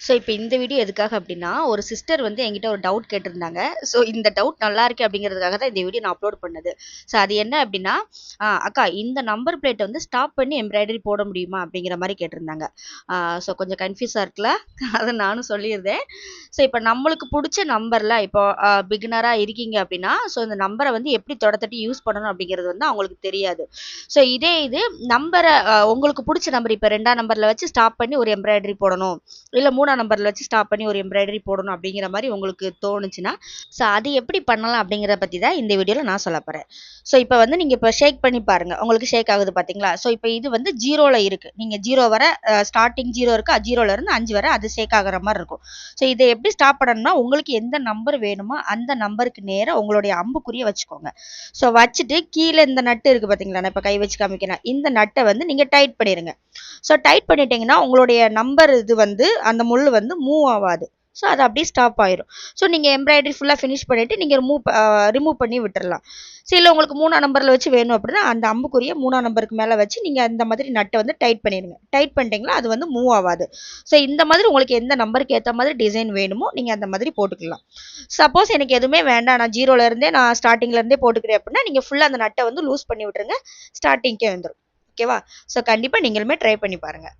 So இப்போ இந்த video எதுக்காக அப்படின்னா ஒரு சிஸ்டர் வந்து என்கிட்ட ஒரு டவுட் கேட்டிருந்தாங்க. ஸோ இந்த டவுட் நல்லா இருக்கு அப்படிங்கிறதுக்காக தான் இந்த வீடியோ நான் அப்லோட் பண்ணது. ஸோ அது என்ன அப்படின்னா அக்கா இந்த நம்பர் பிளேட்டை வந்து ஸ்டாப் பண்ணி எம்ப்ராய்டரி போட முடியுமா அப்படிங்கிற மாதிரி கேட்டிருந்தாங்க. ஸோ கொஞ்சம் கன்ஃபியூஸாக இருக்குல்ல? அதை நானும் சொல்லியிருந்தேன். ஸோ இப்போ நம்மளுக்கு பிடிச்ச நம்பரில் இப்போ பிகினராக இருக்கீங்க அப்படின்னா ஸோ இந்த நம்பரை வந்து எப்படி தொடத்தட்டி யூஸ் பண்ணணும் அப்படிங்கிறது வந்து அவங்களுக்கு தெரியாது. ஸோ இதே இது நம்பரை உங்களுக்கு பிடிச்ச நம்பர் இப்போ ரெண்டாம் நம்பரில் வச்சு ஸ்டாப் பண்ணி ஒரு எம்ப்ராய்டரி போடணும். இல்லை மூணாம் நம்பரில் வச்சு ஸ்டாப் பண்ணி ஒரு எம்ப்ராய்டரி போடணும் அப்படிங்கிற மாதிரி உங்களுக்கு தோணுச்சுன்னா ஸோ அது எப்படி பண்ணலாம் அப்படிங்கிறத பற்றி தான் இந்த வீடியோவில் நான் சொல்ல போகிறேன் ஸோ இப்போ வந்து நீங்கள் இப்போ ஷேக் பண்ணி பாருங்கள் உங்களுக்கு ஷேக் ஆகுது பார்த்தீங்களா ஸோ இப்போ இது வந்து ஜீரோவில் இருக்குது நீங்கள் ஜீரோ வர ஸ்டார்டிங் ஜீரோ இருக்கு? ஜீரோல இருந்து அஞ்சு வரை அது ஷேக் ஆகுற மாதிரி இருக்கும். ஸோ இதை எப்படி ஸ்டாப் பண்ணணும்னா உங்களுக்கு எந்த நம்பர் வேணுமோ அந்த நம்பருக்கு நேராக உங்களுடைய அம்புக்குரிய வச்சுக்கோங்க. ஸோ வச்சுட்டு கீழே இந்த நட்டு இருக்குது பார்த்தீங்களா நான் இப்போ கை வச்சு காமிக்கிறேன். இந்த நட்டை வந்து நீங்கள் டைட் பண்ணிடுங்க ஸோ டைட் பண்ணிட்டீங்கன்னா உங்களுடைய நம்பர் இது வந்து அந்த முள் வந்து மூவ் ஆகாது. ஸோ அது அப்படியே ஸ்டாப் ஆயிரும். ஸோ நீங்கள் எம்ப்ராய்டரி ஃபுல்லாக ஃபினிஷ் பண்ணிவிட்டு நீங்கள் ரிமூவ் ரிமூவ் பண்ணி விட்டுறலாம். ஸோ இல்லை உங்களுக்கு மூணாம் நம்பரில் வச்சு வேணும் அப்படின்னா அந்த அம்புக்குரிய மூணாம் நம்பருக்கு மேலே வச்சு நீங்கள் அந்த மாதிரி நட்டை வந்து டைட் பண்ணிடுங்க. டைட் பண்ணிட்டீங்களா அது வந்து மூவ் ஆகாது. ஸோ இந்த மாதிரி உங்களுக்கு எந்த நம்பருக்கு ஏற்ற மாதிரி டிசைன் வேணுமோ நீங்கள் அந்த மாதிரி போட்டுக்கலாம். சப்போஸ் எனக்கு எதுவுமே வேண்டாம். நான் ஜீரோலேருந்தே நான் ஸ்டார்டிங்லேருந்தே போட்டுக்கிறேன் அப்படின்னா நீங்கள் ஃபுல்லாக அந்த நட்டை வந்து லூஸ் பண்ணி விட்டுருங்க. ஸ்டார்டிங்கே வந்துடும் ஓகேவா ஸோ கண்டிப்பாக நீங்களுமே ட்ரை பண்ணி பாருங்கள்